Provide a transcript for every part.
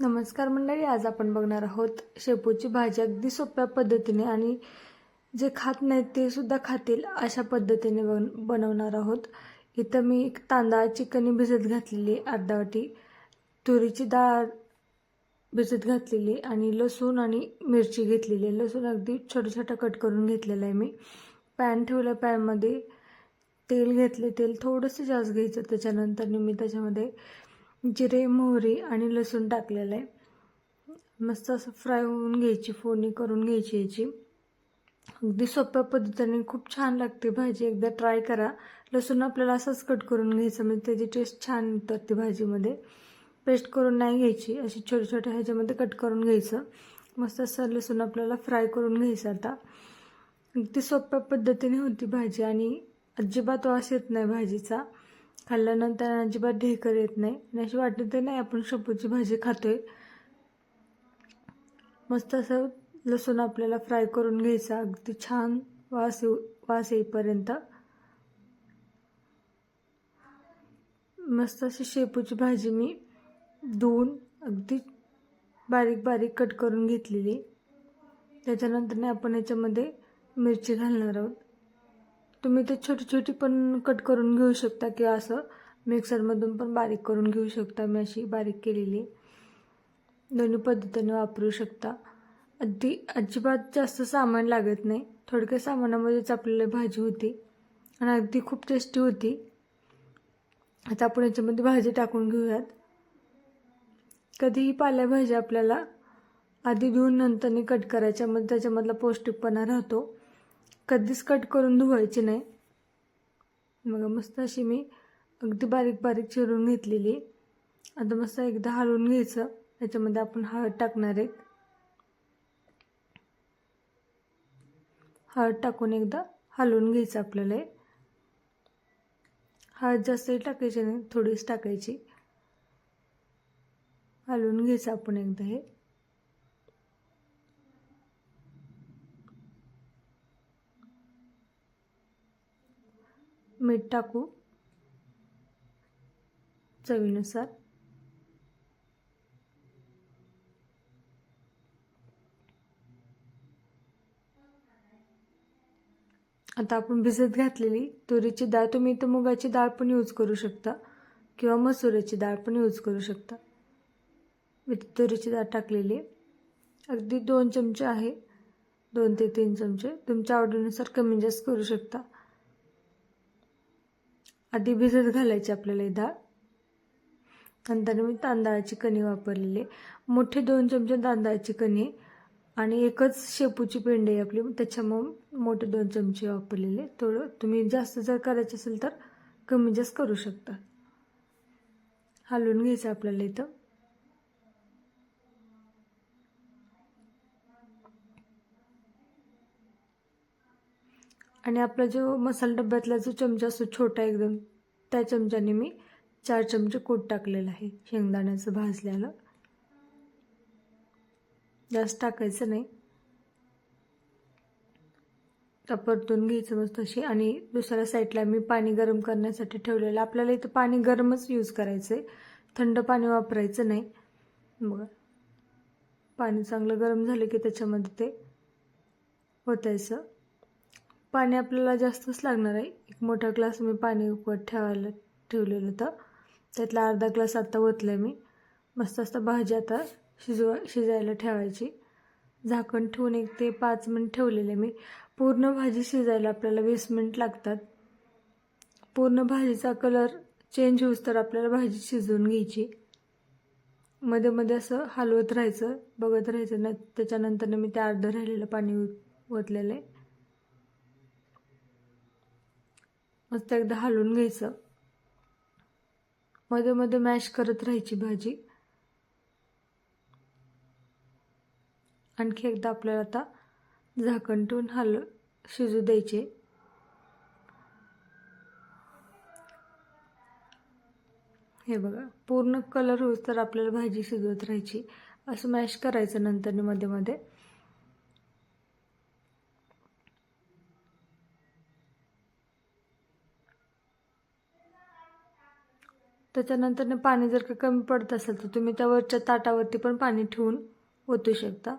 नमस्कार मंडळी आज आपण बघणार आहोत शेपूची भाजी अगदी सोप्या पद्धतीने आणि जे खात नाहीत ते सुद्धा खातील अशा पद्धतीने बन बनवणार आहोत. इथं मी एक तांदळाची कणी भिजत घातलेली अर्धा वाटी. तुरीची डाळ भिजत घातलेली आणि लसूण आणि मिरची घेतलेली आहे. लसूण अगदी छोटं छोटं कट करून घेतलेलं आहे मी. पॅन ठेवलं पॅनमध्ये. तेल घेतले तेल थोडंसं जास्त घ्यायचं त्याच्यानंतर मी त्याच्यामध्ये जिरे मोहरी आणि लसूण टाकलेलं आहे. मस्त असं फ्राय होऊन घ्यायची फोडणी करून घ्यायची याची अगदी सोप्या पद्धतीने खूप छान लागते भाजी. एकदा ट्राय करा. लसूण आपल्याला असंच कट करून घ्यायचं म्हणजे त्याची टेस्ट छान उतरते भाजीमध्ये. पेस्ट करून नाही घ्यायची अशी छोट्या छोट्या ह्याच्यामध्ये कट करून घ्यायचं. मस्त असं लसूण आपल्याला फ्राय करून घ्यायचं आता. अगदी सोप्या पद्धतीने होती भाजी आणि अजिबात वास येत नाही भाजीचा. खाल्ल्यानंतर अजिबात ढेकर येत नाही. आणि अशी वाटत नाही आपण शेपूची भाजी खातोय. मस्त असं लसूण आपल्याला फ्राय करून घ्यायचा. अगदी छान वास येऊ वास येईपर्यंत. मस्त अशी शेपूची भाजी मी धुवून अगदी बारीक बारीक कट करून घेतलेली. त्याच्यानंतर आपण याच्यामध्ये मिरची घालणार आहोत. तुम्ही ते छोटी छोटी पण कट करून घेऊ शकता किंवा असं मिक्सरमधून पण बारीक करून घेऊ शकता. मी अशी बारीक केलेली. दोन्ही पद्धतीने वापरू शकता. अगदी अजिबात जास्त सामान लागत नाही. थोडक्या सामानामध्येच आपल्याला भाजी होती आणि अगदी खूप टेस्टी होती. आता आपण याच्यामध्ये भाजी टाकून घेऊयात. कधीही पालेभाज्या आपल्याला आधी धुवून नंतरने कट करायच्या मग त्याच्यामधला पौष्टिकपणा राहतो. कधीच कट करून धुवायची नाही. मग मस्त अशी मी अगदी बारीक बारीक चिरून घेतलेली. आता मस्त एकदा हलवून घ्यायचं. याच्यामध्ये आपण हळद टाकणार आहे हळद टाकून एकदा हलवून घ्यायचं आपल्याला हळद जास्तही टाकायची नाही थोडीच टाकायची. हलवून घ्यायचं आपण एकदा हे. मीठ टाकू चवीनुसार. आता आपण भिजत घातलेली तुरीची डाळ तुम्ही इथं मुगाची डाळ पण यूज करू शकता किंवा मसुराची डाळ पण यूज करू शकता. मी तुरीची डाळ टाकलेली अगदी दोन चमचे आहे दोन ते तीन चमचे. तुमच्या आवडीनुसार कमी जास्त करू शकता. आधी भिजत घालायची आपल्याला डाळ नंतर मी तांदळाची कणी वापरलेली मोठे दोन चमचे तांदळाची कणी आणि एकच शेपूची पेंडी आहे आपली. त्याच्यामुळे मोठे दोन चमचे वापरलेले थोडं तुम्ही जास्त जर करायचे असेल तर कमी जास्त करू शकता. हलवून घ्यायचं आपल्याला इथं. आणि आपला जो मसाला डब्यातला जो चमचा असतो छोटा एकदम त्या चमच्याने मी चार चमचे कूट टाकलेलं आहे. शेंगदाण्याचं भाजल्याला जास्त टाकायचं नाही. परतून घ्यायचं मस्त अशी. आणि दुसऱ्या साईडला मी पाणी गरम करण्यासाठी ठेवलेलं. आपल्याला इथं पाणी गरमच यूज करायचं आहे थंड पाणी वापरायचं नाही. बघा. पाणी चांगलं गरम झालं की त्याच्यामध्ये ते होतायचं पाणी आपल्याला जास्तच लागणार आहे. एक मोठा ग्लास मी पाणी उकळत ठेवायला ठेवलेलं होतं. त्यातला अर्धा ग्लास आत्ता ओतलं आहे मी. मस्त असतं भाजी आता शिजवा शिजायला ठेवायची. झाकण ठेवून एक ते पाच मिनिट ठेवलेले मी. पूर्ण भाजी शिजायला आपल्याला वीस मिनिट लागतात. पूर्ण भाजीचा कलर चेंज होऊस तर आपल्याला भाजी शिजवून घ्यायची. मध्ये मध्ये असं हलवत राहायचं बघत राहायचं. ना त्याच्यानंतर मी ते अर्धं राहिलेलं पाणी ओतलेलं आहे. मस्त एकदा हलवून घ्यायचं. मध्ये मध्ये मॅश करत राहायची भाजी. आणखी एकदा आपल्याला आता झाकण ठेवून हल शिजू द्यायचे. हे बघा पूर्ण कलर होत तर आपल्याला भाजी शिजवत राहायची. असं मॅश करायचं नंतर मध्ये मध्ये. त्याच्यानंतर पाणी जर का कमी पडत असेल तर तुम्ही त्या वरच्या ताटावरती पण पाणी ठेवून ओतू शकता.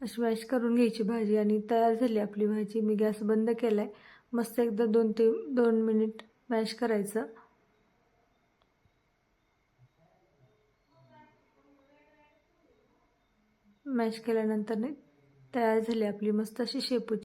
अशी मॅश करून घ्यायची भाजी आणि तयार झाली आपली भाजी. मी गॅस बंद केला आहे मस्त एकदा दोन ते दोन मिनिट मॅश करायचं. मॅश केल्यानंतर तयार झाली आपली मस्त अशी शेपूची